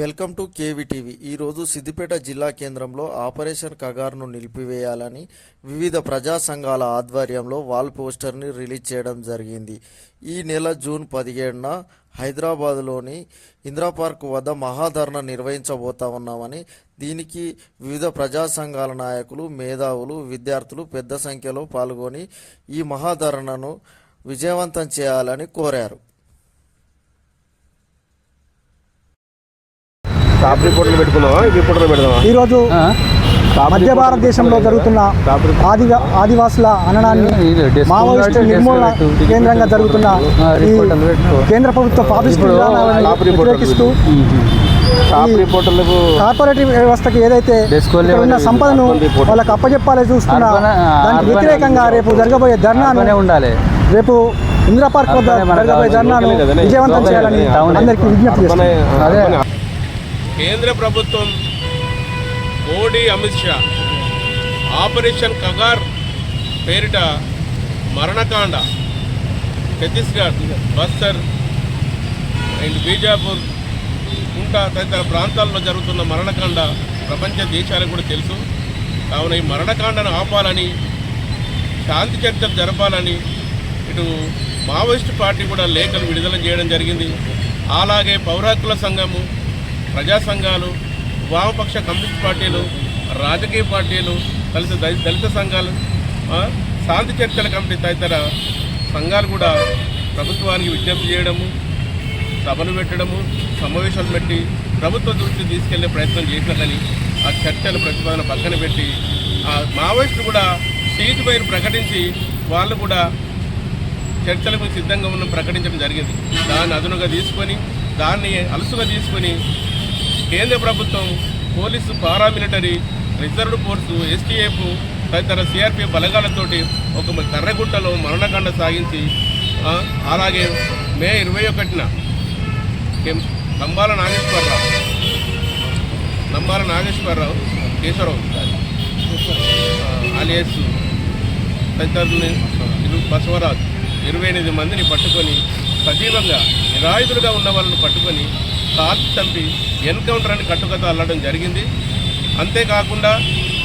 Welcome to కేవీటీవీ. ఈరోజు సిద్దిపేట జిల్లా కేంద్రంలో ఆపరేషన్ కగార్ను నిలిపివేయాలని వివిధ ప్రజా సంఘాల ఆధ్వర్యంలో వాల్ పోస్టర్ని రిలీజ్ చేయడం జరిగింది. ఈ నెల జూన్ పదిహేడున హైదరాబాద్లోని ఇందిరా పార్క్ వద్ద మహాధరణ నిర్వహించబోతా ఉన్నామని దీనికి వివిధ ప్రజా సంఘాల నాయకులు మేధావులు విద్యార్థులు పెద్ద సంఖ్యలో పాల్గొని ఈ మహాధరణను విజయవంతం చేయాలని కోరారు. టాప్ రిపోర్ట్లు రిపోర్ట్లు ఈరోజు మధ్య భారతదేశంలో జరుగుతున్న ఆదివా ఆదివాసుల అననాన్ని మావోయిస్టు నిర్మూలన. కేంద్రంగా జరుగుతున్న ఈ. కేంద్ర ప్రభుత్వ వ్యతిరేకిస్తూ కార్పొరేటివ్ వ్యవస్థకి ఏదైతే ఉన్న సంపదను. వాళ్ళకి అప్పచెప్పాలి చూస్తున్న దానికి వ్యతిరేకంగా రేపు జరగబోయే ధర్నాను ఉండాలి రేపు ఇందిరా పార్క్ వద్ద జరగబోయే. ధర్నాను. విజయవంతం చేయాలని. అందరికీ విజ్ఞప్తి చేస్తున్నాను కేంద్ర ప్రభుత్వం మోడీ అమిత్ షా ఆపరేషన్ కగార్ పేరిట మరణకాండ ఛత్తీస్గఢ్ బస్తర్ అండ్ బీజాపూర్ కుంటా తదితర ప్రాంతాల్లో జరుగుతున్న మరణకాండ ప్రపంచ దేశాలకు కూడా తెలుసు. కావున ఈ మరణకాండను ఆపాలని శాంతి చర్చలు జరపాలని ఇటు మావోయిస్టు పార్టీ కూడా లేఖలు విడుదల చేయడం జరిగింది. అలాగే పౌరాకుల సంఘము ప్రజా సంఘాలు వామపక్ష కమ్యూనిస్ట్ పార్టీలు రాజకీయ పార్టీలు దళిత దళిత సంఘాలు శాంతి చర్చల కమిటీ తదితర సంఘాలు కూడా ప్రభుత్వానికి విజ్ఞప్తి చేయడము సభలు పెట్టడము సమావేశాలు పెట్టి ప్రభుత్వ దృష్టికి తీసుకెళ్ళే ప్రయత్నం చేసినా కానీ ఆ చర్చల ప్రతిపాదన పక్కన పెట్టి ఆ మావోయిస్టులు కూడా సీటు పైన ప్రకటించి వాళ్ళు కూడా చర్చలకు సిద్ధంగా ఉన్న ప్రకటించడం జరిగింది. దాన్ని అదునుగా తీసుకొని దాన్ని అలసుగా తీసుకొని కేంద్ర ప్రభుత్వం police paramilitary reserved force STF తదితర సిఆర్పిఎఫ్ బలగాలతోటి ఒక కర్రగుట్టలో మరణకాండ సాగించి అలాగే మే ఇరవై ఒకటిన నంబాల నాగేశ్వరరావు నంబాల నాగేశ్వరరావు కేశవరావు అలియస్ తదితరులని ఇరు- బసవరాజు ఇరవై ఎనిమిది మందిని పట్టుకొని సజీవంగా నిరాయుధులుగా ఉన్న వాళ్ళని పట్టుకొని కాల్చి చంపి ఎన్కౌంటర్ అని కట్టుకథ అల్లడం జరిగింది. అంతేకాకుండా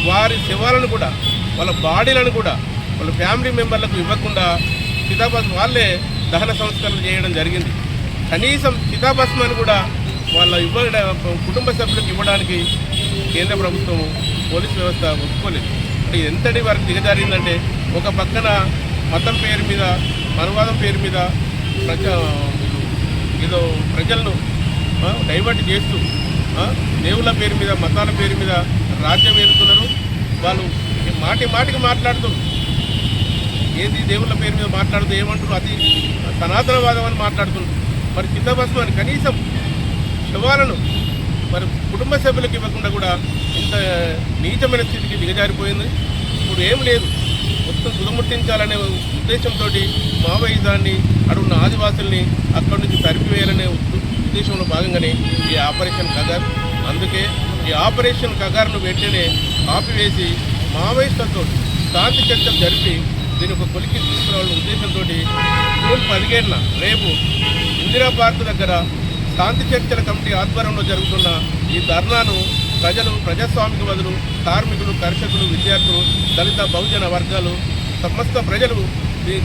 వారి శివాలను కూడా వాళ్ళ బాడీలను కూడా వాళ్ళ ఫ్యామిలీ మెంబర్లకు ఇవ్వకుండా చితాభస్ వాళ్ళే దహన సంస్కరణ చేయడం జరిగింది. కనీసం చితాభస్మాన్ని కూడా వాళ్ళ ఇవ్వ కుటుంబ సభ్యులకు ఇవ్వడానికి కేంద్ర ప్రభుత్వం పోలీస్ వ్యవస్థ ఒప్పుకోలేదు. అంటే ఎంతటి వారికి దిగజారిందంటే ఒక పక్కన మతం పేరు మీద మనువాదం పేరు మీద ప్రజ ఏదో ప్రజలను డైవర్ట్ చేస్తూ దేవుళ్ళ పేరు మీద మతాల పేరు మీద రాజ్యం ఏలుతున్నారు. వాళ్ళు మాటి మాటికి మాట్లాడుతూ ఏది దేవుళ్ళ పేరు మీద మాట్లాడుతూ ఏమంటారు అది సనాతనవాదం అని మాట్లాడుతున్నారు. మరి అని కనీసం శవాలను మరి కుటుంబ సభ్యులకు ఇవ్వకుండా కూడా ఇంత నీచమైన స్థితికి దిగజారిపోయింది. ఇప్పుడు ఏం లేదు. మొత్తం దుదముట్టించాలనే ఉద్దేశంతో మావోయిజాన్ని అడుగున్న ఆదివాసుల్ని అక్కడి నుంచి తరిపివేయాలనే ఉద్దేశంలో భాగంగానే ఈ ఆపరేషన్ కగార్. అందుకే ఈ ఆపరేషన్ కగార్ను వెంటనే ఆపివేసి మావోయిస్టులతో శాంతి చర్చలు జరిపి దీని ఒక కొలికి తీసుకురావాలనే ఉద్దేశంతో జూన్ పదిహేడున రేపు ఇందిరా పార్క్ దగ్గర శాంతి చర్చల కమిటీ ఆధ్వర్యంలో జరుగుతున్న ఈ ధర్నాను ప్రజలు ప్రజాస్వామిక బదులు కార్మికులు కర్షకులు విద్యార్థులు దళిత బహుజన వర్గాలు సమస్త ప్రజలు ఈ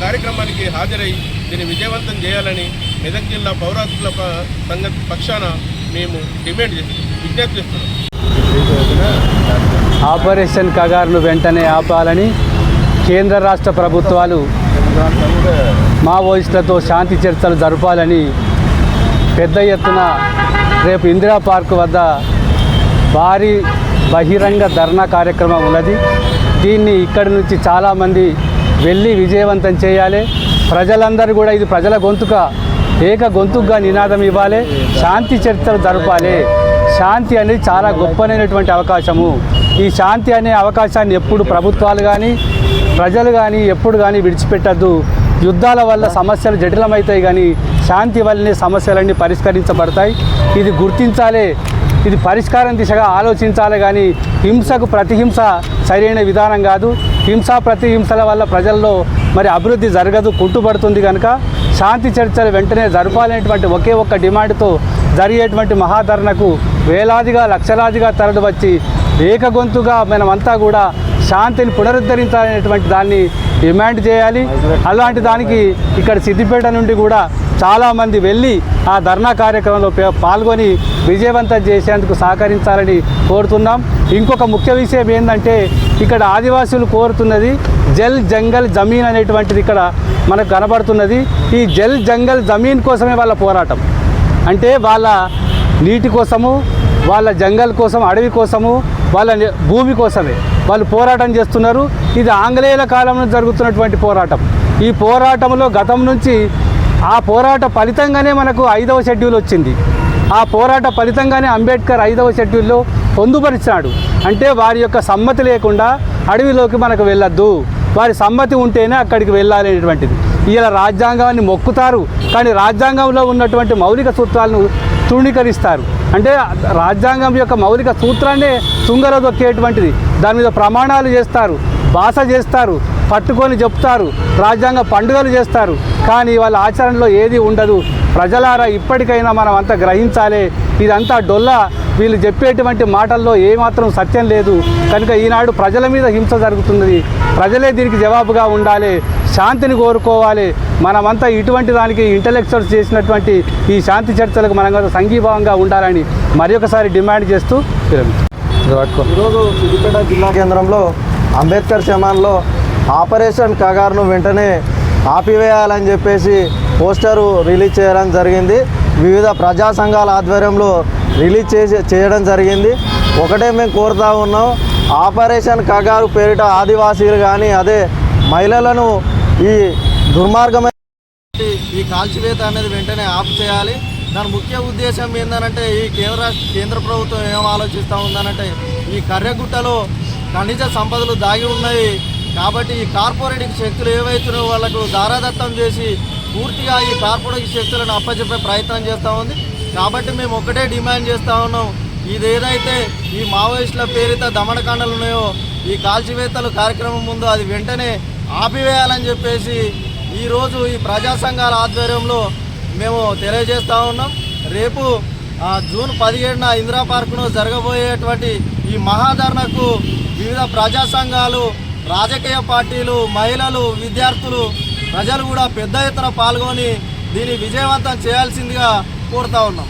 కార్యక్రమానికి హాజరై దీన్ని విజయవంతం చేయాలని మెదక్ జిల్లా పౌరాకుల ప- సంఘ పక్షాన మేము డిమాండ్ చేస్తున్నాం విజ్ఞప్తి చేస్తున్నాం. ఆపరేషన్ కగారును వెంటనే ఆపాలని కేంద్ర రాష్ట్ర ప్రభుత్వాలు మావోయిస్టులతో శాంతి చర్చలు జరపాలని పెద్ద ఎత్తున రేపు ఇందిరా పార్క్ వద్ద భారీ బహిరంగ ధర్నా కార్యక్రమం ఉన్నది. దీన్ని ఇక్కడి నుంచి చాలామంది వెళ్ళి విజయవంతం చేయాలి. ప్రజలందరూ కూడా ఇది ప్రజల గొంతుక ఏక గొంతుగా నినాదం ఇవ్వాలి. శాంతి చరిత్రలు జరపాలి. శాంతి అనేది చాలా గొప్పనైనటువంటి అవకాశము. ఈ శాంతి అనే అవకాశాన్ని ఎప్పుడు ప్రభుత్వాలు కానీ ప్రజలు కానీ ఎప్పుడు కానీ విడిచిపెట్టద్దు. యుద్ధాల వల్ల సమస్యలు జటిలమవుతాయి కానీ శాంతి వల్లనే సమస్యలన్నీ పరిష్కరించబడతాయి. ఇది గుర్తించాలి. ఇది పరిష్కారం దిశగా ఆలోచించాలి కానీ హింసకు ప్రతిహింస సరైన విధానం కాదు. హింస ప్రతిహింసల వల్ల ప్రజల్లో మరి అభివృద్ధి జరగదు కుంటుపడుతుంది కనుక శాంతి చర్చలు వెంటనే జరపాలనేటువంటి ఒకే ఒక్క డిమాండ్తో జరిగేటువంటి మహాధరణకు వేలాదిగా లక్షలాదిగా తరలి వచ్చి ఏకగొంతుగా మనమంతా కూడా శాంతిని పునరుద్ధరించాలనేటువంటి దాన్ని డిమాండ్ చేయాలి. అలాంటి దానికి ఇక్కడ సిద్దిపేట నుండి కూడా చాలామంది వెళ్ళి ఆ ధర్నా కార్యక్రమంలో పాల్గొని విజయవంతం చేసేందుకు సహకరించాలని కోరుతున్నాం. ఇంకొక ముఖ్య విషయం ఏంటంటే ఇక్కడ ఆదివాసులు కోరుతున్నది జల్ జంగల్ జమీన్ అనేటువంటిది ఇక్కడ మనకు కనబడుతున్నది. ఈ జల్ జంగల్ జమీన్ కోసమే వాళ్ళ పోరాటం. అంటే వాళ్ళ నీటి కోసము వాళ్ళ జంగల్ కోసం అడవి కోసము వాళ్ళ భూమి కోసమే వాళ్ళు పోరాటం చేస్తున్నారు. ఇది ఆంగ్లేయుల కాలంలో జరుగుతున్నటువంటి పోరాటం. ఈ పోరాటంలో గతం నుంచి ఆ పోరాట ఫలితంగానే మనకు ఐదవ షెడ్యూల్ వచ్చింది. ఆ పోరాట ఫలితంగానే అంబేద్కర్ ఐదవ షెడ్యూల్లో పొందుపరిచాడు అంటే వారి యొక్క సమ్మతి లేకుండా అడవిలోకి మనకు వెళ్ళొద్దు. వారి సమ్మతి ఉంటేనే అక్కడికి వెళ్ళాలి అనేటువంటిది. ఇలా రాజ్యాంగాన్ని మొక్కుతారు. కానీ రాజ్యాంగంలో ఉన్నటువంటి మౌలిక సూత్రాలను తృణీకరిస్తారు. అంటే రాజ్యాంగం యొక్క మౌలిక సూత్రాన్నే తుంగలో దొక్కేటువంటిది దాని మీద ప్రమాణాలు చేస్తారు. భాష చేస్తారు. పట్టుకొని చెప్తారు. రాజ్యాంగ పండుగలు చేస్తారు. కానీ వాళ్ళ ఆచరణలో ఏది ఉండదు. ప్రజలారా ఇప్పటికైనా మనం అంతా గ్రహించాలి. ఇదంతా డొల్ల. వీళ్ళు చెప్పేటువంటి మాటల్లో ఏమాత్రం సత్యం లేదు. కనుక ఈనాడు ప్రజల మీద హింస జరుగుతున్నది. ప్రజలే దీనికి జవాబుగా ఉండాలి. శాంతిని కోరుకోవాలి. మనమంతా ఇటువంటి దానికి ఇంటలెక్చువల్స్ చేసినటువంటి ఈ శాంతి చర్చలకు మనం సంఘీభావంగా ఉండాలని మరొకసారి డిమాండ్ చేస్తూ ఈరోజు సిద్దిపేట జిల్లా కేంద్రంలో అంబేద్కర్ శమాన్లో ఆపరేషన్ కగార్ను వెంటనే ఆపివేయాలని చెప్పేసి పోస్టరు రిలీజ్ చేయడం జరిగింది. వివిధ ప్రజా సంఘాల ఆధ్వర్యంలో రిలీజ్ చేసి చేయడం జరిగింది. ఒకటే మేము కోరుతా ఉన్నాం. ఆపరేషన్ కగారు పేరిట ఆదివాసీలు కానీ అదే మహిళలను ఈ దుర్మార్గమైన ఈ కాల్చివేత అనేది వెంటనే ఆపు చేయాలి. దాని ముఖ్య ఉద్దేశం ఏంటంటే ఈ కేంద్ర కేంద్ర ప్రభుత్వం ఏం ఆలోచిస్తూ ఉందనంటే ఈ కర్రగుట్టలో ఖనిజ సంపదలు దాగి ఉన్నాయి. కాబట్టి ఈ కార్పొరేట్ శక్తులు ఏవైతున్నాయో వాళ్ళకు దారాదత్తం చేసి పూర్తిగా ఈ కార్పొరేట్ శక్తులను అప్పచెప్పే ప్రయత్నం చేస్తూ ఉంది. కాబట్టి మేము ఒకటే డిమాండ్ చేస్తూ ఉన్నాం. ఇది ఏదైతే ఈ మావోయిస్టుల పేరిత దమనకాండలు ఉన్నాయో ఈ కాల్చివేతలు కార్యక్రమం ముందు అది వెంటనే ఆపివేయాలని చెప్పేసి ఈరోజు ఈ ప్రజా సంఘాల ఆధ్వర్యంలో మేము తెలియజేస్తూ ఉన్నాం. రేపు జూన్ పదిహేడున ఇందిరా పార్కులో జరగబోయేటువంటి ఈ మహాధరణకు వివిధ ప్రజా సంఘాలు రాజకీయ పార్టీలు మహిళలు విద్యార్థులు ప్రజలు కూడా పెద్ద ఎత్తున పాల్గొని దీన్ని విజయవంతం చేయాల్సిందిగా కోరుతా ఉన్నాం.